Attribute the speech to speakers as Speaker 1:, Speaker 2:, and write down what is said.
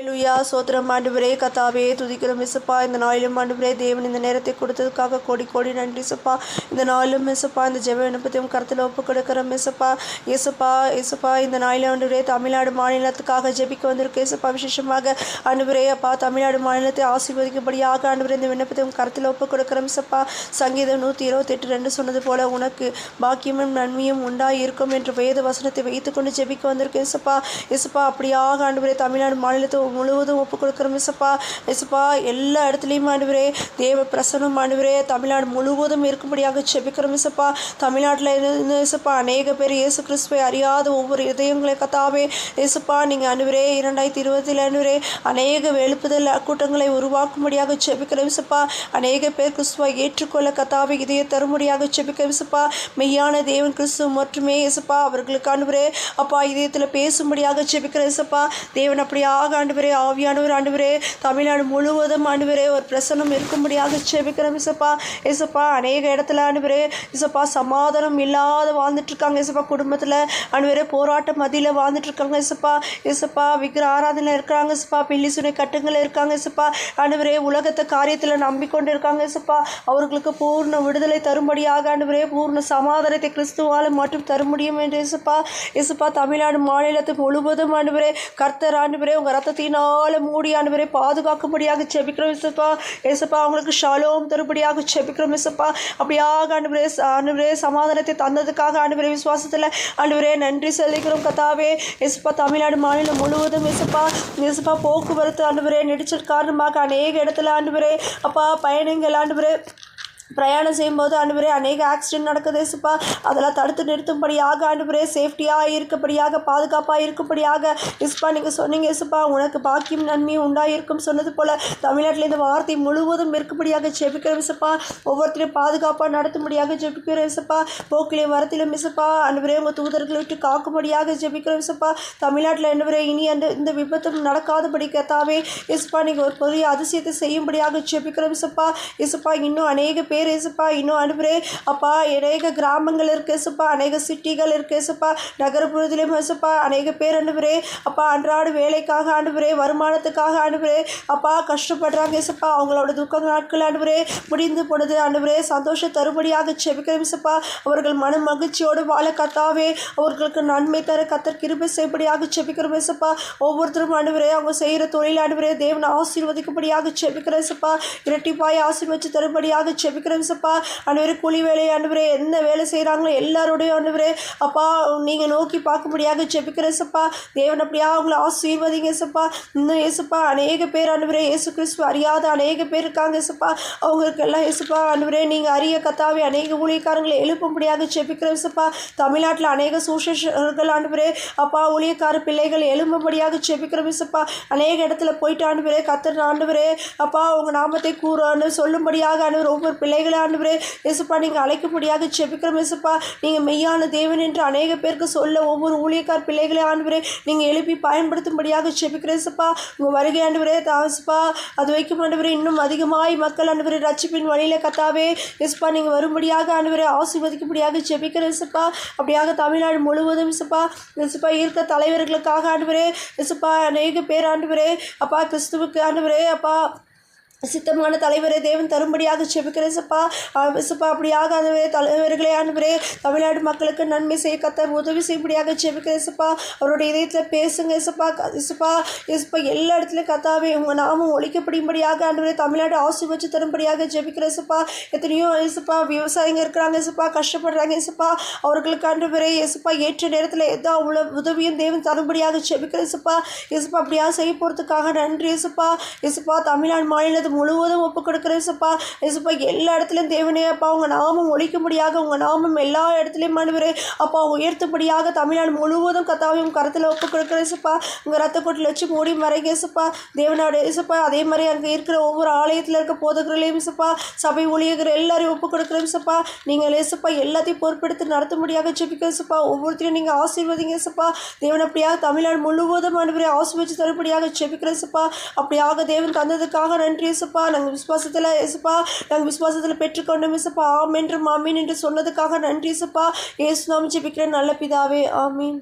Speaker 1: லுயா சோத்திரம் ஆண்டுவரே கத்தாவே துதிக்கிறோம் மிஸ்ஸப்பா இந்த நாளிலும் ஆண்டுவரே தேவன் இந்த நேரத்தை கொடுத்ததுக்காக கோடி கோடி நன்றி சப்பா இந்த நாளிலும் மிஸ்ஸப்பா இந்த ஜெப விண்ணப்பத்தையும் கருத்தில் ஒப்பு கொடுக்குறோம் மிஸ்ஸப்பா இசப்பா இசப்பா இந்த நாளில் ஆண்டுவரே தமிழ்நாடு மாநிலத்துக்காக ஜெபிக்க வந்திருக்கு இசப்பா விசேஷமாக ஆண்டுவரே அப்பா தமிழ்நாடு மாநிலத்தை ஆசீர்வதிக்கும்படியாக ஆண்டுவரே இந்த விண்ணப்பத்தையும் கருத்தில் ஒப்பு கொடுக்குறோம் மிஸ்ஸப்பா சங்கீதம் நூற்றி இருபத்தெட்டு ரெண்டு சொன்னது போல உனக்கு பாக்கியமும் நன்மையும் உண்டாக இருக்கும் என்று வேத வசனத்தை வைத்துக்கொண்டு ஜெபிக்க வந்திருக்கு இசப்பா இசப்பா அப்படியாக ஆண்டுவரே தமிழ்நாடு மாநிலத்தை முழுவதும் ஒப்பு கொடுக்குறோம் இசப்பா இசப்பா எல்லா இடத்துலையும் ஆண்டுவரே தேவ பிரசனம் ஆண்டுவரே தமிழ்நாடு முழுவதும் இருக்கும்படியாக செபிக்கிறோம் இசப்பா தமிழ்நாட்டில் இருந்து இசப்பா அநேக பேர் இயேசு கிறிஸ்துவை அறியாத ஒவ்வொரு இதயங்களை கத்தாவே இயேசுப்பா நீங்கள் அனுவரே இரண்டாயிரத்தி இருபதில் அனுவரே அநேக எழுப்புதல் கூட்டங்களை உருவாக்கும்படியாக செபிக்கிறோம் இசப்பா அநேக பேர் கிறிஸ்துவை ஏற்றுக்கொள்ள கத்தாவே இதய தரும்படியாக ஜெபிக்கிறோம் இசப்பா மெய்யான தேவன் கிறிஸ்துவ மட்டுமே இயேசுப்பா அவர்களுக்கு அனுவரே அப்பா இதயத்தில் பேசும்படியாக செபிக்கிற இசப்பா தேவன் அப்படியாக ஆண்டுவரே ஆவியானவர் ஆண்டுவரே தமிழ்நாடு முழுவதும் ஆண்டுவரே ஒரு பிரசனம் இருக்கும்படியாக செபிக்கிறோம் இசப்பா. இசப்பா அநேக இடத்துல ஆண்டுவரே இசப்பா சமாதானம் இல்லாத வாழ்ந்துட்டு இருக்காங்க இசப்பா குடும்பத்தில். ஆண்டுவரே போராட்ட மதியில் வாழ்ந்துட்டு இருக்காங்க இசப்பா. இசப்பா விக்கிர ஆராதனை இருக்கிறாங்க இசப்பா. பில்லி சுனை கட்டுங்கள் இருக்காங்க இசப்பா. ஆண்டுவரே உலகத்தை காரியத்தில் நம்பிக்கொண்டு இருக்காங்க இசப்பா. அவர்களுக்கு பூர்ண விடுதலை தரும்படியாக ஆண்டுவரே பூர்ண சமாதானத்தை கிறிஸ்துவால் மட்டும் தர முடியும் என்று இசப்பா. இசப்பா தமிழ்நாடு மாநிலத்தை முழுவதும் ஆண்டுவரே கர்த்தர் ஆண்டுவரே உங்கள் ரத்தத்தை மூடி ஆண்டுவரே பாதுகாக்கும்படியாக செபிக்கிறோம் இசப்பா இசப்பா அவங்களுக்கு ஷாலோம் தருபடியாக செபிக்கிறோம் இசப்பா அப்படியாக ஆண்டுவரே ஆண்டுவரே சமாதானத்தை தந்ததுக்காக ஆண்டுவரே விசுவாசத்தில் ஆண்டுவரே நன்றி செலுத்துகிறோம் கதாவே இசப்பா தமிழ்நாடு மாநிலம் முழுவதும் இசப்பா இசப்பா போக்குவரத்து ஆண்டுவரே நெடிச்சல் காரணமாக அநேக இடத்துல ஆண்டுவரே அப்பா பயணங்கள் ஆண்டுவரே பிரயாணம் செய்யும்போது ஆண்டுவரே அநேக ஆக்சிடென்ட் நடக்குது இசுப்பா அதெல்லாம் தடுத்து நிறுத்தும்படியாக ஆண்டுவரே சேஃப்டியாக இருக்கப்படியாக பாதுகாப்பாக இருக்கும்படியாக. இசுப்பா நீங்கள் சொன்னீங்க இசுப்பா உனக்கு பாக்கியம் நன்மையும் உண்டாயிருக்கும் சொன்னது போல். தமிழ்நாட்டில் இந்த வார்த்தை முழுவதும் இருக்கும்படியாக ஜெபிக்கிற இசுப்பா ஒவ்வொருத்தரையும் பாதுகாப்பாக நடத்தும்படியாக ஜெபிக்கிற இசுப்பா போக்கிலையும் வரத்திலும் மிசப்பா ஆண்டுவரே உங்கள் தூதர்களை விட்டு காக்கும்படியாக ஜெபிக்கிற விசப்பா தமிழ்நாட்டில் ஆண்டவரே இனி அந்த இந்த விபத்தும் நடக்காதபடி கத்தாவே இசுப்பா நீங்கள் ஒரு பெரிய அதிசயத்தை செய்யும்படியாக ஜெபிக்கிற விசப்பா இசுப்பா இன்னும் அநேக பேர் பேர் இன்னும் அனுப்புகிறே அப்பா அநேக கிராமங்கள் இருக்கு ஏசுப்பா அநேக சிட்டிகள் இருக்கு ஏசுப்பா நகரப்புறத்திலும் ஏசுப்பா அநேக பேர் அனுப்புகிறே அப்பா அன்றாட வேலைக்காக அனுப்புகிறே வருமானத்துக்காக அனுப்புகிறே அப்பா கஷ்டப்படுறாங்க ஏசுப்பா அவங்களோட துக்க நாட்கள் அனுப்புகிறே முடிந்து போனது அனுப்புகிறே சந்தோஷ தருபடியாக செபிக்கிறேன் ஏசுப்பா அவர்கள் மன மகிழ்ச்சியோடு வாழ கத்தாவே. அவர்களுக்கு நன்மை தர கத்தர் கிருபை செய்யப்படியாக செபிக்கிறோம் ஏசுப்பா ஒவ்வொருத்தரும் அனுப்புகிறே அவங்க செய்கிற தொழில் அனுப்புகிறே தேவனை ஆசீர்வதிக்கப்படியாக செபிக்கிறேன் ஏசுப்பா இரட்டிப்பாய் ஆசீர்வச்சு தரும்படியாக செபிக்கிறேன். சப்பா அன்றுவரே கூலி வேலை அன்றுவரே எந்த வேலை செய்கிறாங்களோ எல்லாரோடையும் அன்றுவரே அப்பா நீங்கள் நோக்கி பார்க்கும்படியாக ஜெபிக்கிறேன் சப்பா தேவன் அப்படியா அவங்கள ஆசீர்வதிங்க சப்பா. இன்னும் ஏசுப்பா அநேக பேர் அன்றுவரே இயேசு கிறிஸ்து அறியாத அநேக பேர் இருக்காங்க சப்பா. அவங்களுக்கு எல்லாம் இயேசுப்பா அன்றுவரே நீங்கள் அறிய கத்தாவே அநேக ஊழியக்காரங்களை எழுப்பும்படியாக செபிக்கிற சப்பா. தமிழ்நாட்டில் அநேக சூஷர்கள் ஆண்டுவரே அப்பா ஊழியக்கார பிள்ளைகள் எழும்பும்படியாக செபிக்கிற மிஸ்ப்பா அநேக இடத்துல போயிட்டு ஆண்டுவரே கத்துற ஆண்டுவரே அப்பா உங்கள் நாமத்தை கூறான்னு சொல்லும்படியாக ஆண்டவர் ஒவ்வொரு பிள்ளைகளை ஆண்டுவரே இசப்பா நீங்கள் அழைக்கும்படியாக ஜெபிக்கிறோம் இசப்பா நீங்கள் மெய்யான தேவன் என்று அநேக பேருக்கு சொல்ல ஒவ்வொரு ஊழியக்கார் பிள்ளைகளை ஆண்டுவரே நீங்கள் எழுப்பி பயன்படுத்தும்படியாக செபிக்கிறேன் இசப்பா உங்கள் வருகை ஆண்டுவரே தாசுப்பா அது வைக்கும் ஆண்டுவரே இன்னும் அதிகமாய் மக்கள் ஆண்டுவரே ரட்சிப்பின் வழியில் கத்தாவே. இசப்பா நீங்கள் வரும்படியாக ஆண்டுவரே ஆசீர்வதிக்கும்படியாக ஜெபிக்கிறேன் இசப்பா அப்படியாக தமிழ்நாடு முழுவதும் இசப்பா இசப்பா இருக்க தலைவர்களுக்காக ஆண்டுவரே இசப்பா அநேக பேர் ஆண்டுவரே அப்பா கிறிஸ்துவுக்கு ஆண்டுவரே அப்பா. சித்தமான தலைவரை தேவன் தரும்படியாக செபிக்கிறேன் சப்பா சப்பா அப்படியாக அந்த தலைவர்களே ஆண்டவரே தமிழ்நாடு மக்களுக்கு நன்மை செய்ய கத்தர் உதவி செய்யப்படியாக செபிக்கிறேன் சப்பா அவருடைய இதயத்தில் பேசுங்க சப்பா இசப்பா இசப்பா எல்லா இடத்துலையும் கத்தாவே உங்கள் நாமும் ஒழிக்கப்படும்படியாக ஆண்டவரே தமிழ்நாடு ஆசீர்வச்சு தரும்படியாக ஜெபிக்கிறேன் சப்பா எத்தனையோ இசப்பா விவசாயிங்க இருக்கிறாங்க இசப்பா கஷ்டப்படுறாங்க இசப்பா அவர்களுக்கு ஆண்டவரே இசப்பா ஏற்ற நேரத்தில் எதா உள்ள உதவியும் தேவன் தரும்படியாக ஜெபிக்கிறேன் சப்பா இசப்பா அப்படியாக செய்ய போகிறதுக்காக நன்றி இசப்பா இசப்பா தமிழ்நாடு மாநிலத்து முழுவதும் ஒப்பு கொடுக்குறேன் சப்பா இசப்பா எல்லா இடத்துலையும் தேவனே அப்பா உங்கள் நாமம் ஒழிக்கும்படியாக உங்கள் நாமம் எல்லா இடத்துலையும் மனுவரே அப்பா உயர்த்தும்படியாக தமிழ்நாடு முழுவதும் கத்தாவையும் கருத்தில் ஒப்பு கொடுக்குறேன் சப்பா உங்கள் ரத்த கொட்டில் வச்சு மூடி மறைங்க சப்பா தேவனோட இசப்பா அதே மாதிரி அங்கே இருக்கிற ஒவ்வொரு ஆலயத்தில் இருக்க போதகர்களையும் சப்பா சபை ஒழியகிற எல்லாரையும் ஒப்பு கொடுக்குறேன் சப்பா நீங்கள் லேசப்பா எல்லாத்தையும் பொறுப்பெடுத்து நடத்தும்படியாக ஜெபிக்கிறேன் சப்பா ஒவ்வொருத்தரையும் நீங்கள் ஆசீர்வதிங்க சப்பா தேவன் அப்படியாக தமிழ்நாடு முழுவதும் அனுபவரை ஆசீர்வதிச்சு தரும்படியாக ஜெபிக்கிறேன் சப்பா அப்படியாக தேவன் தந்ததுக்காக நன்றி இசப்பா நாங்கள் விசுவாசத்தில் இசப்பா நாங்கள் விசுவாசத்தில் பெற்றுக்கொண்டோம் இசப்பா ஆமீன் என்று மாமீன் என்று சொன்னதுக்காக நன்றி இசப்பா ஏசு நாம் ஜெபிக்கிறேன். நல்ல பிதாவே ஆமீன்.